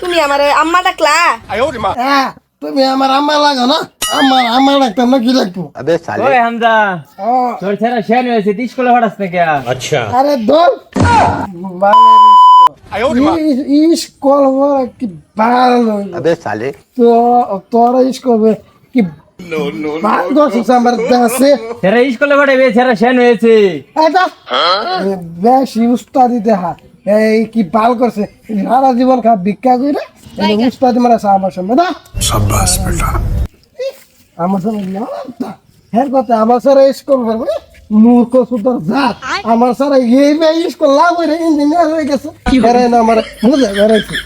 তুমি আমার আম্মা ডাকলা? হ্যাঁ, তুমি আমার আম্মা লাগো না? আমার আম্মা ডাকতাম না কি লাগতো আবে সালে। ওই হামজা তোর ছেড়া শেন হয়েছে তুই স্কুলে পড়াস না কে আচ্ছা। আরে দোল স্কুল কি ভালো আবে সালে। তো তোর স্কুল কি বেশি উস্তাদি দেখা এই কি ভালো করছে? সারা জীবন খা ভিক্ষা করে উস্তাদি মারা আমার সামনে না সাব্বাস বেটা। আমার সামনে না হ্যাঁ কথা আমার সারা স্কুল করব মূর্খ সুতর জাত। আমার সারা এই বে স্কুল লাভ করে ইঞ্জিনিয়ার হয়ে গেছে। বেড়াই না আমার বুঝে বেড়াইছে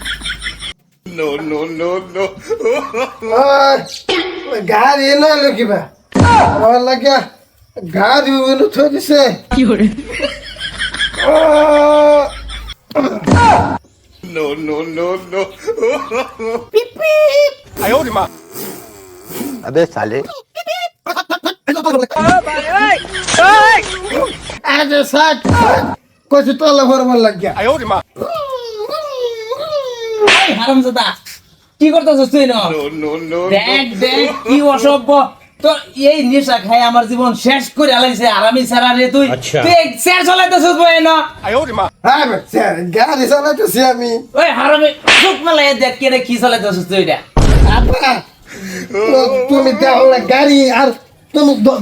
গাড়ি না লুকিবা আমার লাগে গাড়ি থৈ দিছে। No, no, no, no. পিপ পিপ আয়ো রে মা আবে সালে আরে সাক কইছি তো লভর মার লাগ গিয়া আয়ো রে মা হারামজাদা কি করতেছস তুই না দেখ দেখ কি অসভ্য তো এই নেশা খাই আমার জীবন শেষ করে আলাইছে আর আমি সারা রে তুই আচ্ছা। তুই শেষ চলাইতেছিস বই না? হ্যাঁ স্যার, গাড়ি চালাইতেছি আমি। ওই হারামি চুপ মালাই দেখ কে কি চলাইতেছিস তুই এটা। তুমি না গাড়ি আর তুমি দ-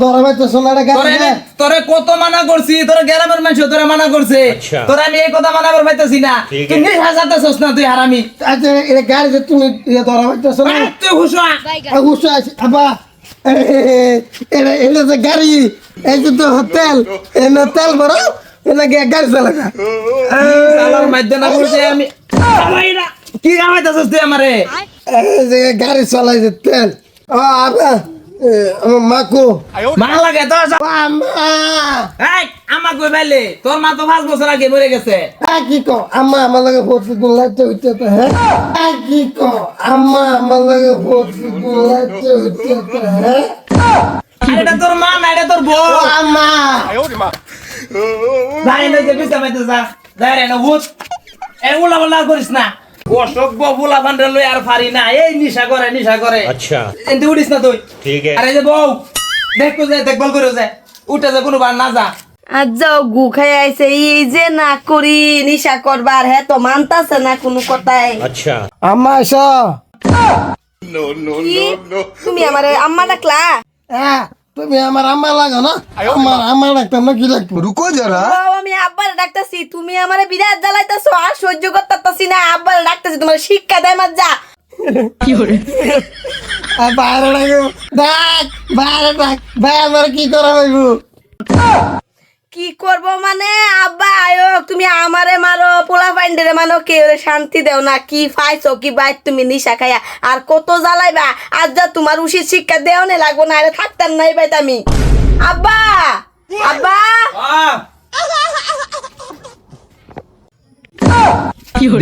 না এটা গাড়ি তোরে কত মানা করছি তোরে গ্রামের মানুষ তোরে মানা করছে। আচ্ছা। তোরে আমি এই কথা মানা করে পাইতেছি না তুই নেশা না তুই হারামি। আচ্ছা এটা তুমি ধরা পাইতেছো না? তুই হুশা এটা এটা যে গাড়ি এই যে তো তেল এনে তেল ভরো এনে গাড়ি চালাকা। বলছে আমি? কি কামাইতেছিস তুই আমারে? গাড়ি চালাই যে তেল। ও এ, আমার মাকু। মা লাগে তো আমা কই বাইলে তোর মা তো পাঁচ বছর আগে মরে গেছে। কি কো আম্মা আমার লাগে প্রতিদিন লাইতে হইতে তো হ্যাঁ? কি কো আম্মা আমার লাগে প্রতিদিন লাইতে হইতে তো হ্যাঁ? এটা তোর মা না এটা তোর বউ। আম্মা। যাই না যে বিস্তা পাইতে যা। যাই রে না ভূত এই উলা বলা করিস না। অসভ্য বোলা ফান্ডে লই আর পারি না। এই নিশা করে নিশা করে। আচ্ছা। এতে উঠিস না তুই? ঠিক আছে। আরে যে বউ দেখো যায় দেখভাল করে যায় উঠে যা কোনো বার না যা। আর যাও গু খাই আইছে। এই যে না করি নিশা করবার হে তো মানতাছে না কোনো কথাই আচ্ছা। আম্মা এসো। নো নো নো নো তুমি আমারে আম্মা ডাকলা? হ্যাঁ। তুমি আমার আম্মা লাগো না? আমার আম্মা ডাকতাম না কি ডাকবো? রুকো যারা। আমি আব্বার ডাক্তারছি তুমি আমারে বিরাট জ্বালাইতাছো আর সহ্য করতাছি না আব্বার ডাকতাছি তোমার শিক্ষা দেয় মার যা কি করে বাইরে ডাকো। ডাক বাইরে ডাক। ভাই আমার কি করা হইব? কি করব মানে? আব্বা আয়ো তুমি আমারে মারো, পোলা পাইন্ডেরে মানো কেউ শান্তি দেও না। কি পাইছো, কি বাইর তুমি নিশা খাইয়া? আর কত জ্বালাইবা? আজ যা তোমার উচিত শিক্ষা দেও নে লাগবো না আরে থাকতাম নাই বাইত আমি। আব্বা আব্বা!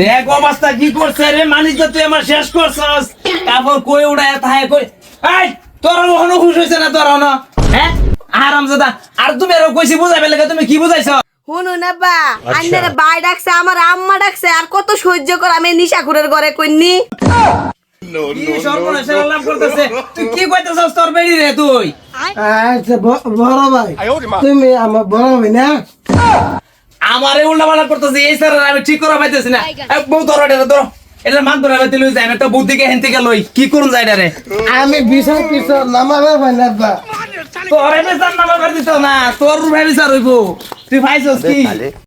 দেখ অবস্থা কি করছে রে মানিস যে তুই আমার শেষ করছস। তারপর কই উড়ায় তাহায় কই এই, তোর হনো খুশ হইছে না, তোর হ্যাঁ আরাম জাদা আর তুমি আরও কইছি বুঝাইবে লাগে তুমি কি বুঝাইছ? শুনুন আব্বা আন্নারে বাই ডাকছে আমার আম্মা ডাকছে আর কত সহ্য কর আমি নিশাখুরের ঘরে কইনি কি সর্বনাশের আলাপ করতেছে। তুই কি কইতেছস তোর বেড়ি রে তুই? আচ্ছা বড় ভাই তুমি আমার বড় ভাই না? আমারে উল্টা পাল্টা করতেছে এই স্যার আমি ঠিক করা পাইতেছি না। এই বউ ধরো এটা ধরো। মান ধরে লই বুদ্ধিকে হেন থেকে লই। কি করুন রে আমি নামাবে ভাই না বা তোর এনে চার নাম্বার দিত না তোর রুমে বিচার হইব। তুই পাইছস কি?